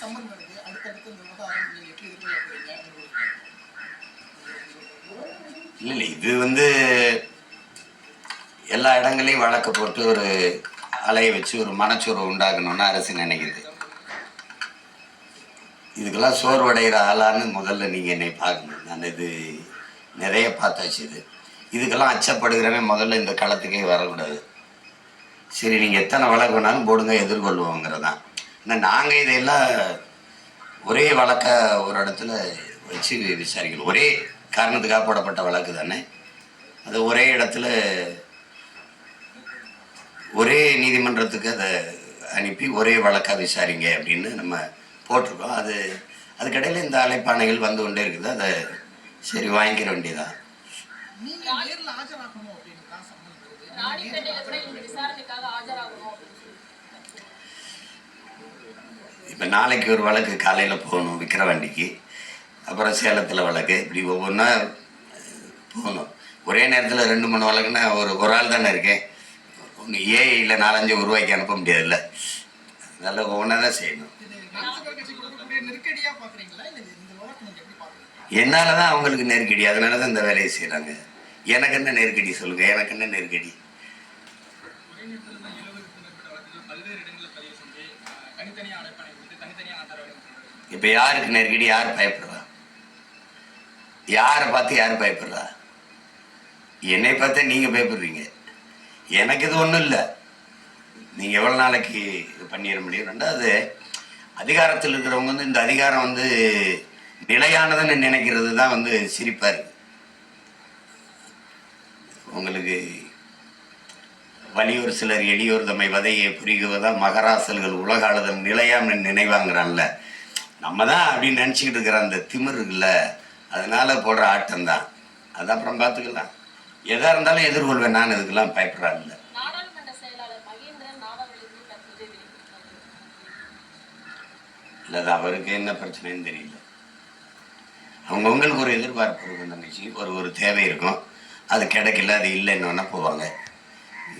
Summon வருது அடுத்தடுத்து இந்த விவகாரம் நீங்க எப்படி எதிர்கொள்ள இல்லை இல்லை இது வந்து எல்லா இடங்களையும் வழக்கு போட்டு ஒரு அலைய வச்சு ஒரு மனச்சோர்வு உண்டாக்கணும்னு அரசு நினைக்குது. இதுக்கெல்லாம் சோர்வடைகிற ஆளான்னு முதல்ல நீங்கள் என்னை பார்க்கணும். நான் இது நிறைய பார்த்தாச்சு இது. இதுக்கெல்லாம் அச்சப்படுகிறவன் முதல்ல இந்த களத்துக்கே வரக்கூடாது. சரி நீங்கள் எத்தனை வழக்கு வேணாலும் போடுங்க எதிர்கொள்வோங்கிறதான் ஆனால் நாங்கள் இதையெல்லாம் ஒரே வழக்க ஒரு இடத்துல வச்சு விசாரிக்கணும். ஒரே காரணத்துக்காக போடப்பட்ட வழக்கு தானே? அது ஒரே இடத்துல ஒரே நீதிமன்றத்துக்கு அதை அனுப்பி ஒரே வழக்காக விசாரிங்க அப்படின்னு நம்ம போட்டிருக்கோம். அது அதுக்கடையில் இந்த அழைப்பாணைகள் வந்து கொண்டே இருக்குது. அதை சரி வாங்கிக்கிற வேண்டியதான் ஆஜராகணும் இப்போ நாளைக்கு ஒரு வழக்கு காலையில் போகணும் விக்கிரவாண்டிக்கு அப்புறம் சேலத்தில் வழக்கு இப்படி ஒவ்வொன்றா போகணும். ஒரே நேரத்தில் ரெண்டு மூணு வழக்குன்னா ஒரு ஒரு ஆள் தானே இருக்கேன். ஒன்று ஏஐயில் நாலஞ்சு உருவாக்கி அனுப்ப முடியாதுல்ல. அதனால் ஒவ்வொன்றா தான் செய்யணும் என்னால் தான் அவங்களுக்கு நெருக்கடி அதனால தான் இந்த வேலையை செய்கிறாங்க எனக்கு என்ன நெருக்கடி சொல்லுங்கள் எனக்கு என்ன நெருக்கடி? இப்போ யாருக்கு நெருக்கடி யார் பயப்படுறா? யாரை பார்த்து யார் பயப்படுறா? என்னை பார்த்து நீங்கள் பயப்படுறீங்க. எனக்கு இது ஒன்றும் இல்லை. நீங்கள் எவ்வளோ நாளைக்கு இது பண்ணிட முடியும்? ரெண்டாவது அதிகாரத்தில் இருக்கிறவங்க வந்து இந்த அதிகாரம் வந்து நிலையானதுன்னு நினைக்கிறது தான் வந்து சிரிப்பாக இருக்குது உங்களுக்கு வலியோர் சிலர் எளியோர் தம்மை வதையை புரிகுவதா மகராசல்கள் உலக அளவில் நிலையாம் நினைவாங்கிறான்ல. நம்ம தான் அப்படின்னு நினச்சிக்கிட்டு இருக்கிற அந்த திமிர் இருக்குல்ல அதனால போடுற ஆட்டம் தான். அது அப்புறம் பார்த்துக்கலாம். எதா இருந்தாலும் எதிர்கொள்வேன். நான் இதுக்கெல்லாம் வெளியிட்டிருக்காரு இல்லை அது அவருக்கு என்ன பிரச்சனைன்னு தெரியல. அவங்கவுங்களுக்கு ஒரு எதிர்பார்ப்பு இருக்கும் தங்கச்சி. ஒரு ஒரு தேவை இருக்கும். அது கிடைக்கல அது இல்லைன்னு போவாங்க.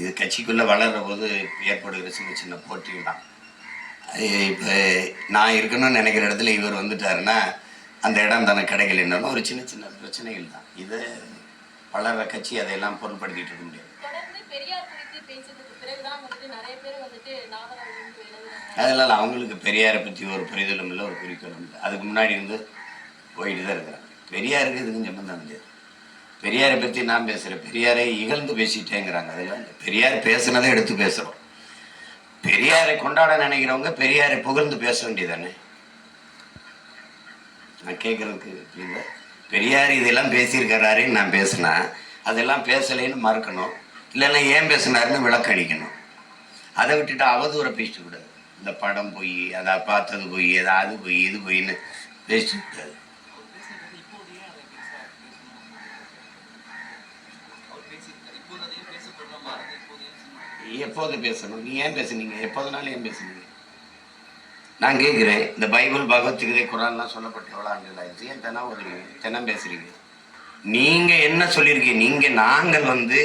இது கட்சிக்குள்ளே வளர்ற போது ஏற்படுகிற சின்ன சின்ன போட்டிகள் தான் இப்போ நான் இருக்கணும்னு நினைக்கிற இடத்துல இவர் வந்துட்டாருன்னா அந்த இடம் தனக்கு கிடைக்கலன்னாலும் ஒரு சின்ன சின்ன பிரச்சனைகள் தான். இதை வளர்ற கட்சி அதையெல்லாம் பொருட்படுத்திட்டு இருக்க முடியாது. அதனால அவங்களுக்கு பெரியாரை பற்றி ஒரு புரிதலும் இல்லை ஒரு குறிக்கோளும் இல்லை. அதுக்கு முன்னாடி வந்து போயிட்டு தான் இருக்கிறாங்க பெரியாருக்கு இதுக்கும் சம்பந்தம் இல்லையா பெரியாரை பற்றி நான் பேசுகிறேன் பெரியாரை இகழ்ந்து பேசிட்டேங்கிறாங்க. அதெல்லாம் பெரியார் பேசுனதை எடுத்து பேசுகிறோம் பெரியாரை கொண்டாட நினைக்கிறவங்க பெரியாரை புகழ்ந்து பேச வேண்டியதானே? நான் கேட்குறதுக்கு இல்லை பெரியார் இதெல்லாம் பேசியிருக்கிறாருன்னு நான் பேசினா அதெல்லாம் பேசலைன்னு மறுக்கணும். இல்லைன்னா ஏன் பேசினாருன்னு விளக்கடிக்கணும். அதை விட்டுட்டு அவதூறை பேசிட்டு கூடாது. இந்த படம் போய் அதை பார்த்தது போய் அதை அது போய் இது போயின்னு பேசிட்டு கூடாது. எப்போது பேசணும்? நீ ஏன் பேசுனீங்க? எப்போதுனாலும் ஏன் பேசுனீங்க? நான் கேட்குறேன் இந்த பைபிள் பகவத்கீதை குரான்லாம் சொல்லப்பட்ட எவ்வளோ ஆண்டுகள் ஆயிடுச்சு? ஏன் தினம் ஒரு தினம் பேசுறீங்க? நீங்கள் என்ன சொல்லியிருக்கீங்க? நீங்கள் நாங்கள் வந்து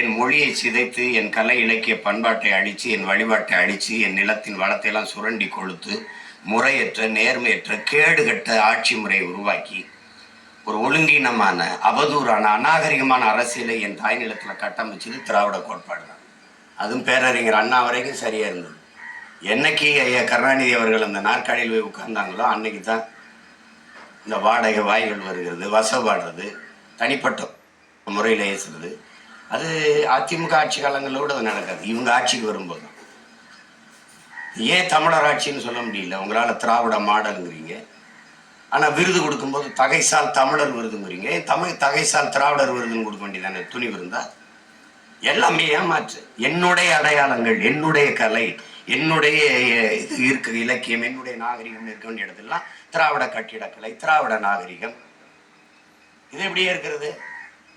என் மொழியை சிதைத்து என் கலை இலக்கிய பண்பாட்டை அழித்து என் வழிபாட்டை அழித்து என் நிலத்தின் வளத்தை எல்லாம் சுரண்டி கொளுத்து முறையற்ற நேர்மையற்ற கேடுகட்ட ஆட்சி முறையை உருவாக்கி ஒரு ஒழுங்கீனமான அவதூறான அநாகரிகமான அரசியலை என் தாய் நிலத்தில் கட்டமைச்சது திராவிட கோட்பாடு தான் அதுவும் பேரறிஞர் அண்ணா வரைக்கும் சரியாக இருந்தது. என்னைக்கு ஐயா கருணாநிதி அவர்கள் அந்த நாற்காலியில் போய் உட்கார்ந்தாங்களோ அன்னைக்கு தான் இந்த வாடகை வாய்கள் வருகிறது வசப்பாடுறது தனிப்பட்ட முறையில் ஏசுறது அது அதிமுக ஆட்சி காலங்களோடு அது நடக்காது. இவங்க ஆட்சிக்கு வரும்போது. ஏன் தமிழர் ஆட்சின்னு சொல்ல முடியல? உங்களால் திராவிட மாடலுங்கிறீங்க. ஆனால் விருது கொடுக்கும்போது தகைசால் தமிழர் விருதுங்கிறீங்க. ஏன் தமிழ் தகைசால் திராவிடர் விருதுன்னு கொடுக்க வேண்டியதானே? துணி விருந்தா எல்லாமே ஏமாற்று. என்னுடைய அடையாளங்கள் என்னுடைய கலை என்னுடைய இது இருக்கு இலக்கியம் என்னுடைய நாகரிகம் இருக்க வேண்டிய இடத்துலாம் திராவிட கட்டிடக்கலை திராவிட நாகரிகம். இது எப்படியே இருக்கிறது?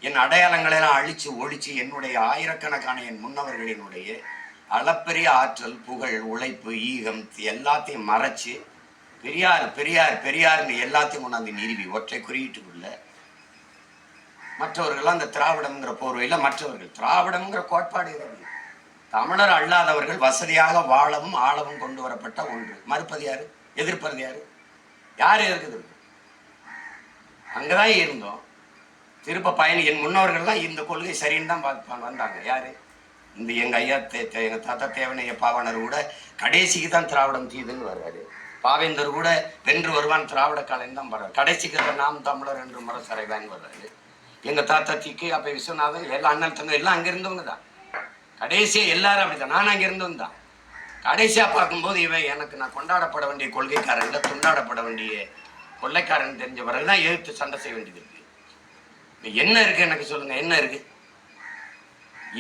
என் அடையாளங்களை எல்லாம் அழிச்சு ஒழிச்சு என்னுடைய ஆயிரக்கணக்கான என் முன்னவர்களினுடைய அளப்பெரிய ஆற்றல் புகழ் உழைப்பு ஈகம் எல்லாத்தையும் மறைச்சு பெரியார் பெரியார் பெரியார்னு எல்லாத்தையும் கொண்டாந்து நிறுவி ஒற்றை குறியீட்டுக்குள்ள மற்றவர்கள் அந்த திராவிடம்ங்கிற போர்வையில் மற்றவர்கள். திராவிடம்ங்கிற கோட்பாடு இருக்கு தமிழர் அல்லாதவர்கள் வசதியாக வாழவும் ஆளவும் கொண்டு வரப்பட்ட ஒன்று. மறுப்பது யாரு? எதிர்ப்பது யாரு? யார் இருக்குது அங்கதான் இருந்தோம். திருப்ப பயணி என் முன்னோர்கள்லாம் இந்த கொள்கை சரின்னு தான் பார்ப்பாங்க வந்தாங்க. யாரு? இந்த எங்க ஐயா தே- தே- எங்க தாத்தா தேவனைய பாவனர் கூட கடைசிக்கு தான் திராவிடம் தீதுன்னு வர்றாரு. பாவேந்தர் கூட வென்று வருவான் திராவிட காலைன்னு தான் வர்றாரு. கடைசிக்கு தான் நாம் தமிழர் என்று முரசறைவான் வர்றாரு. எங்க தாத்தா திக்கு அப்ப விஸ்வநாதன் எல்லாம் அண்ணன் தங்க எல்லாம் அங்க இருந்தவங்க தான். கடைசியா எல்லாரும் அப்படிதான் நான் அங்க இருந்தவன் தான். கடைசியா பார்க்கும்போது இவன் எனக்கு நான் கொண்டாடப்பட வேண்டிய கொள்கைக்காரன் இல்லை துண்டாடப்பட வேண்டிய கொள்ளைக்காரன் தெரிஞ்ச பிறகுதான் எதிர்த்து சண்டை செய்ய வேண்டியது இருக்கு. என்ன இருக்கு எனக்கு சொல்லுங்க என்ன இருக்கு?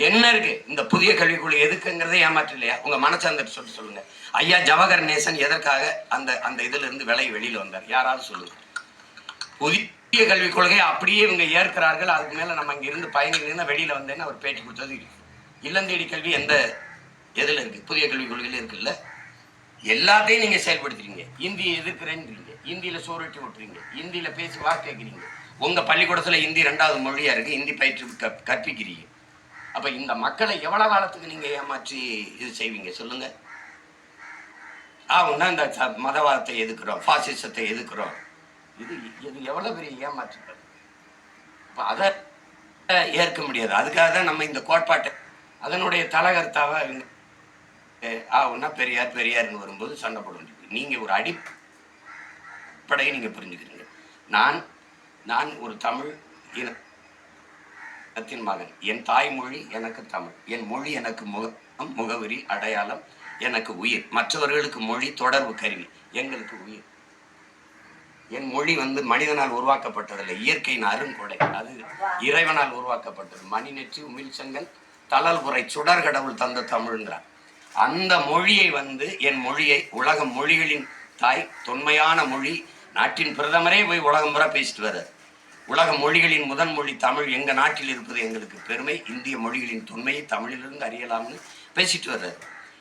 என்ன இருக்கு? இந்த புதிய கல்விக்குழு எதுக்குங்கிறதே ஏமாற்று இல்லையா? உங்க மனசார்ந்த சொல்லிட்டு சொல்லுங்க. ஐயா ஜவஹர் நேசன் எதற்காக அந்த அந்த இதுல இருந்து விலை வெளியில வந்தார்? யாராவது சொல்லுங்க. புதிய கல்விக் கொள்கையை அப்படியே இவங்க ஏற்கிறார்கள். அதுக்கு மேலே நம்ம இங்கே இருந்து பயணிகள் வெளியில் வந்தேன்னு அவர் பேட்டி கொடுத்தது இருக்கு. இல்லந்தேடி கல்வி எந்த எதில் இருக்குது புதிய கல்விக் கொள்கையில் இருக்குல்ல. எல்லாத்தையும் நீங்கள் செயல்படுத்துறீங்க. இந்தியை எதிர்க்கிறேன்றீங்க இந்தியில் சோறுட்டி விட்டுறீங்க இந்தியில் பேசி வாக்கு உங்கள் பள்ளிக்கூடத்தில் இந்தி ரெண்டாவது மொழியாக இருக்குது இந்தி பயிற்று க கற்பிக்கிறீங்க. அப்போ இந்த மக்களை எவ்வளோ காலத்துக்கு நீங்கள் ஏமாற்றி இது செய்வீங்க? சொல்லுங்கள் ஆகுன்னா இந்த மதவாதத்தை எதுக்குறோம் ஃபாசிசத்தை எதுக்குறோம் இது இது எவ்வளவு பெரிய ஏமாற்றுகள் இப்போ அதை ஏற்க முடியாது. அதுக்காக தான் நம்ம இந்த கோட்பாட்டை அதனுடைய தலகர்த்தாவை ஆகுன்னா பெரியார் பெரியார்னு வரும்போது சண்டை போட வேண்டியது நீங்க ஒரு அடிப்படையை நீங்க புரிஞ்சுக்கிறீங்க. நான் நான் ஒரு தமிழ் இன இனத்தின் மகன். என் தாய்மொழி எனக்கு தமிழ். என் மொழி எனக்கு முகம் முகவரி அடையாளம் எனக்கு உயிர். மற்றவர்களுக்கு மொழி தொடர்பு கருவி. எங்களுக்கு உயிர். என் மொழி வந்து மனிதனால் உருவாக்கப்பட்டதில்லை இயற்கையின் அருங்கொடை. அது இறைவனால் உருவாக்கப்பட்டது. மணி நெற்றி உமிழ் செங்கல் தளல் உரை சுடர் கடவுள் தந்த தமிழ்ங்கிறார். அந்த மொழியை வந்து என் மொழியை உலக மொழிகளின் தாய் தொன்மையான மொழி நாட்டின் பிரதமரே போய் உலகம் முறை பேசிட்டு வர்றார். உலக மொழிகளின் முதன் மொழி தமிழ் எங்க நாட்டில் இருப்பது எங்களுக்கு பெருமை. இந்திய மொழிகளின் தொன்மையை தமிழிலிருந்து அறியலாம்னு பேசிட்டு வர்றாரு.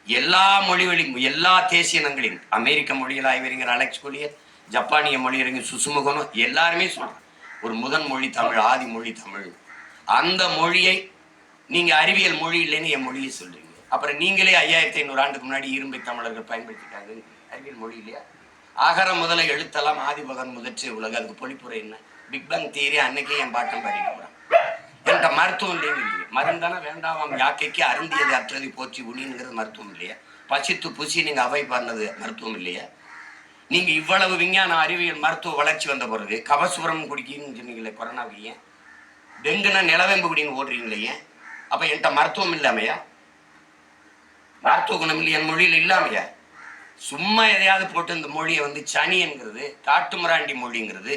எல்லா மொழிகளின் எல்லா தேசிய இனங்களின் அமெரிக்க மொழியில் ஆய்வறிஞர் அலெக்ஸ் கொலியர் ஜப்பானிய மொழியறிஞர் சுசுமுகனும் எல்லாருமே சொல்கிறாங்க ஒரு முதன் மொழி தமிழ் ஆதி மொழி தமிழ். அந்த மொழியை நீங்க அறிவியல் மொழி இல்லைன்னு என் மொழியை சொல்றீங்க. அப்புறம் நீங்களே ஐயாயிரத்தி ஐநூறு ஆண்டுக்கு முன்னாடி இரும்பை தமிழர்கள் பயன்படுத்திட்டாங்க அறிவியல் மொழி இல்லையா? அகர முதல எழுத்தெல்லாம் ஆதிபகன் முதற்சி உலக அதுக்கு பொழிப்புரை என்ன? பிக் பேங் தியரி அன்னைக்கே என் பாட்டம் பாடிட்டு போகிறான் என்கிட்ட மருத்துவம் இல்லையா. மருந்தான வேண்டாம் யாக்கைக்கு அருந்தியது அற்றதை போற்றி உனிங்கிறது மருத்துவம் இல்லையா? பசித்து புசி நீங்க அவை பண்ணது மருத்துவம் இல்லையா? நீங்க இவ்வளவு விஞ்ஞான அறிவியல் மருத்துவ வளர்ச்சி வந்த பிறகு கபசுரம் குடிக்கின்னு சொன்னீங்களே கொரோனாவுக்கு ஏன்? டெங்குனா நிலவேம்பு குடின்னு ஓடுறீங்களே ஏன்? அப்ப என்கிட்ட மருத்துவம் இல்லாமையா? மருத்துவ குணம் இல்லை என் மொழியில் இல்லாமையா? சும்மா எதையாவது போட்டு இந்த மொழியை வந்து சனிங்கிறது காட்டுமராண்டி மொழிங்கிறது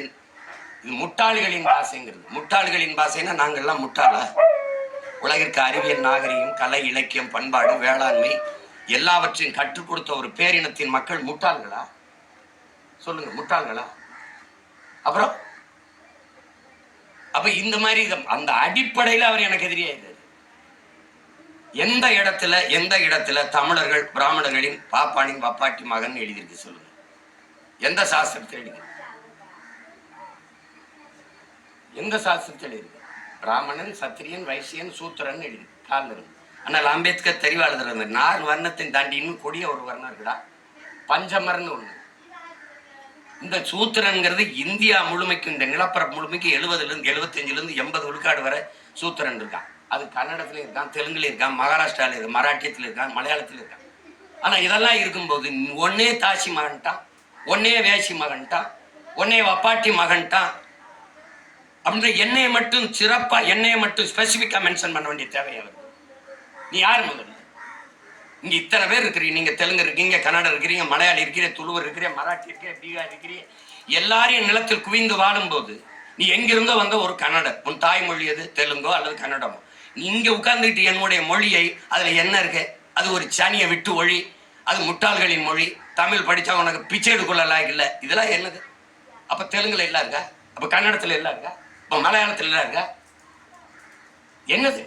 இது முட்டாள்களின் பாஷைங்கிறது முட்டாள்களின் பாஷைன்னா நாங்கள்லாம் முட்டாளா? உலகிற்கு அறிவியல் நாகரிகம் கலை இலக்கியம் பண்பாடு வேளாண்மை எல்லாவற்றையும் கற்றுக் கொடுத்த ஒரு பேரினத்தின் மக்கள் முட்டாள்களா? சொல்லுங்க முட்டாள்களா? அப்புறம் அப்ப இந்த மாதிரி அந்த அடிப்படையில் அவர் எனக்கு எதிரியாயிருக்காரு எந்த இடத்துல எந்த இடத்துல தமிழர்கள் பிராமணர்களின் பாப்பானின் பப்பாட்டி மகன் எழுதியிருக்கு சொல்லுங்க. எந்த சாஸ்திரத்தில் எழுதி எந்த சாஸ்திரத்தில் எழுதி பிராமணன் சத்திரியன் வைசியன் சூத்திரன் எழுதி காலில் இருந்து. ஆனால் அம்பேத்கர் தெரிவாளர் நார் வர்ணத்தின் தாண்டி இன்னும் கொடிய ஒரு வர்ணம் இருக்குடா. பஞ்சமர்னு ஒண்ணு. இந்த சூத்திரன்கிறது இந்தியா முழுமைக்கும் இந்த நிலப்பரப்பு முழுமைக்கும் எழுபதுலேருந்து எழுபத்தஞ்சிலேருந்து எண்பது விழுக்காடு வரை சூத்திரன் இருக்கான். அது கன்னடத்துலேயும் இருக்கான் தெலுங்குல இருக்கான் மகாராஷ்டிராவில் இருக்கான் மராட்டியத்தில் இருக்கான் மலையாளத்தில் இருக்கான். ஆனால் இதெல்லாம் இருக்கும்போது ஒன்னே தாசி மகன்ட்டான் ஒன்னே வேசி மகன்ட்டான் ஒன்னே வப்பாட்டி மகன்ட்டான். அப்படின்ற என்னையை மட்டும் சிறப்பாக என்னையை மட்டும் ஸ்பெசிஃபிக்காக மென்ஷன் பண்ண வேண்டிய தேவை வருது நீ யார் முதல்ல? இங்க இத்தனை பேர் இருக்கிறீங்க. நீங்க தெலுங்கு இருக்கீங்க கன்னடம் இருக்கிறீங்க மலையாளி இருக்கிறீங்க துளுவர் இருக்கிறீங்க மராட்டி இருக்கிறீங்க பீகார் இருக்கிறீங்க. எல்லாரையும் நிலத்தில் குவிந்து வாழும்போது நீ எங்கிருந்தோ வந்த ஒரு கன்னடர். உன் தாய்மொழி எது? தெலுங்கோ அல்லது கன்னடமோ? நீ இங்க உட்கார்ந்துக்கிட்டு என்னுடைய மொழியை அதுல என்ன இருக்கு? அது ஒரு சனியை விட்டு ஒழி அது முட்டாள்களின் மொழி. தமிழ் படிச்சா உனக்கு பிச்சை எடுக்கொள்ள லாய்க்கு இல்லை. இதெல்லாம் என்னது? அப்ப தெலுங்குல எல்லாம் இருக்கா? அப்ப கன்னடத்துல எல்லாம் இருக்கா? அப்ப மலையாளத்துல எல்லாம் இருக்கா? என்னது?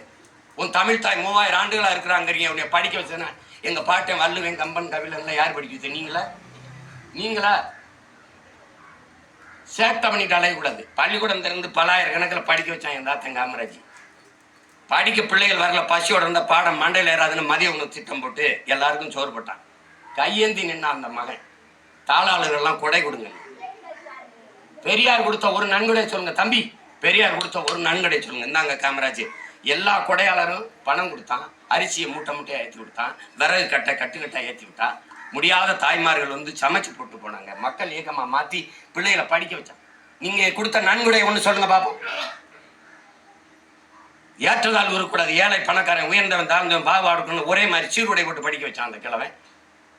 உன் தமிழ் தாய் மூவாயிரம் ஆண்டுகளாக இருக்கிறாங்கிறீங்க. அவனை படிக்க வச்சேன்னா எங்கள் பாட்டை வல்லுவேன் கம்பன் கவிழன்லாம் யார் படிக்க வச்சது? நீங்களா? நீங்களா? சேட்டை பண்ணிட்டு அலையக்கூடாது. பள்ளிக்கூடம் திறந்து பலாயிரம் கணக்கில் படிக்க வச்சான் என் தாத்தன் காமராஜ். படிக்க பிள்ளைகள் வரல பசியோட இருந்த பாடம் மண்டையில் ஏறாதுன்னு மதிய உணவு திட்டம் போட்டு எல்லாருக்கும் சோறு போட்டான். கையேந்தி நின்னான் அந்த மகன். தாளாளர்கள்லாம் கொடை கொடுங்க. பெரியார் கொடுத்த ஒரு நன்கொடை சொல்லுங்க. தம்பி பெரியார் கொடுத்த ஒரு நன்கொடை சொல்லுங்க. இந்தாங்க காமராஜ். எல்லா கொடையாளரும் பணம் கொடுத்தான் அரிசியை மூட்டை மூட்டையா ஏற்றி கொடுத்தான் விறகு கட்டை கட்டுக்கட்டா ஏற்றி விட்டான். முடியாத தாய்மார்கள் வந்து சமைச்சு போட்டு போனாங்க. மக்கள் இயக்கமாக மாத்தி பிள்ளைகளை படிக்க வச்சான் நீங்க கொடுத்த நன்கொடை ஒன்று சொல்லுங்க பாப்போம். ஏற்றதால் இருக்கக்கூடாது ஏழை பணக்காரன் உயர்ந்தவன் தாழ்ந்தவன் பாகுபாடுக்கணும் ஒரே மாதிரி சீருடை போட்டு படிக்க வச்சான் அந்த கிழவன்.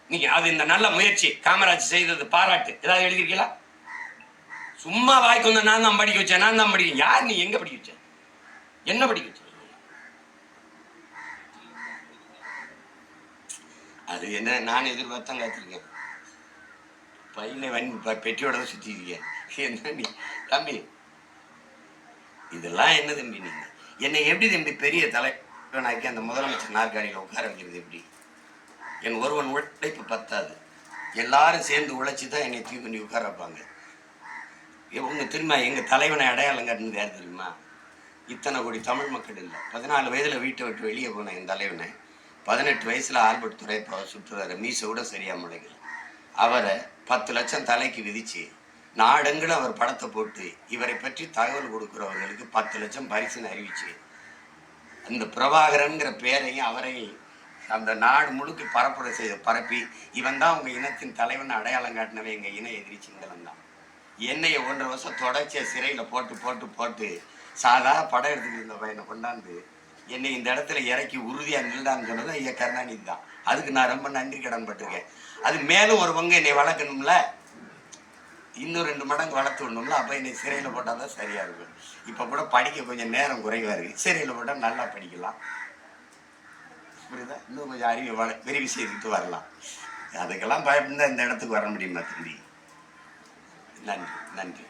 நீங்க அது இந்த நல்ல முயற்சி. காமராஜ் செய்தது பாராட்டு. ஏதாவது எழுதிருக்கீங்களா சும்மா வாய்க்கு வந்த நான் தான் படிக்க வச்சேன் நான் தான் படிக்க யார் நீ எங்க படிக்க வச்ச? என்ன படிக்க வச்ச? அது என்ன நான் எதிர்பார்த்தான் காத்திருக்கேன். பையில வண்டி ப- பெட்டியோட தான் சுற்றிருக்கேன் என்ன நீ தம்பி? இதெல்லாம் என்ன தம்பி நீங்கள் என்னை எப்படி தம்பி பெரிய தலைவனாக்கி அந்த முதலமைச்சர் நாற்காலியில் உட்கார வைக்கிறது எப்படி? என் ஒருவன் உழைப்பு பத்தாது. எல்லாரும் சேர்ந்து உழைச்சி தான் என்னை தூக்கி பண்ணி உட்கார வைப்பாங்க. இவங்க திரும்ப எங்கள் தலைவனை அடையாளம் காட்டுனது யார் தெரியுமா? இத்தனை கோடி தமிழ் மக்கள் இல்லை. பதினாலு வயதில் வீட்டை விட்டு வெளியே போனேன் என் தலைவனை. பதினெட்டு வயசில் ஆல்பர்ட் துறை சுற்றுறாரு. மீசை கூட சரியாக முளைக்கல. அவரை பத்து லட்சம் தலைக்கு விதிச்சு நாடெங்கில் அவர் படத்தை போட்டு இவரை பற்றி தகவல் கொடுக்குறவர்களுக்கு பத்து லட்சம் பரிசுன்னு அறிவிச்சு அந்த பிரபாகரன்கிற பேரையும் அவரையும் அந்த நாடு முழுக்க பரப்புரை செய்த பரப்பி இவன் தான் உங்கள் இனத்தின் தலைவன் அடையாளம் காட்டினவன் எங்கள் இன எதிரி சிங்களம் தான். என்னைய ஒன்றரை வருஷம் தொடர்ச்சியாக சிறையில் போட்டு போட்டு போட்டு சாதா படம் எடுத்துக்கிட்டு இருந்த பையனை கொண்டாந்து என்னை இந்த இடத்துல இறக்கி உறுதியாக நின்றான்னு சொன்னது ஐயா கருணாநிதி தான். அதுக்கு நான் ரொம்ப நன்றி கடன் பட்டிருக்கேன் அது மேலும் ஒரு பங்கு என்னை வளர்க்கணும்ல? இன்னும் ரெண்டு மடங்கு வளர்த்து விடணும்ல? அப்போ என்னை சிறையில் போட்டால் தான் சரியாக இருக்கும். இப்போ கூட படிக்க கொஞ்சம் நேரம் குறைவாக இருக்குது சிறையில் போட்டால் நல்லா படிக்கலாம். புரியுதா? இன்னும் கொஞ்சம் அறிவை வள விரிவு செய்துட்டு வரலாம். அதுக்கெல்லாம் பயப்பட்டு இந்த இடத்துக்கு வர முடியுமா தம்பி? நன்றி நன்றி.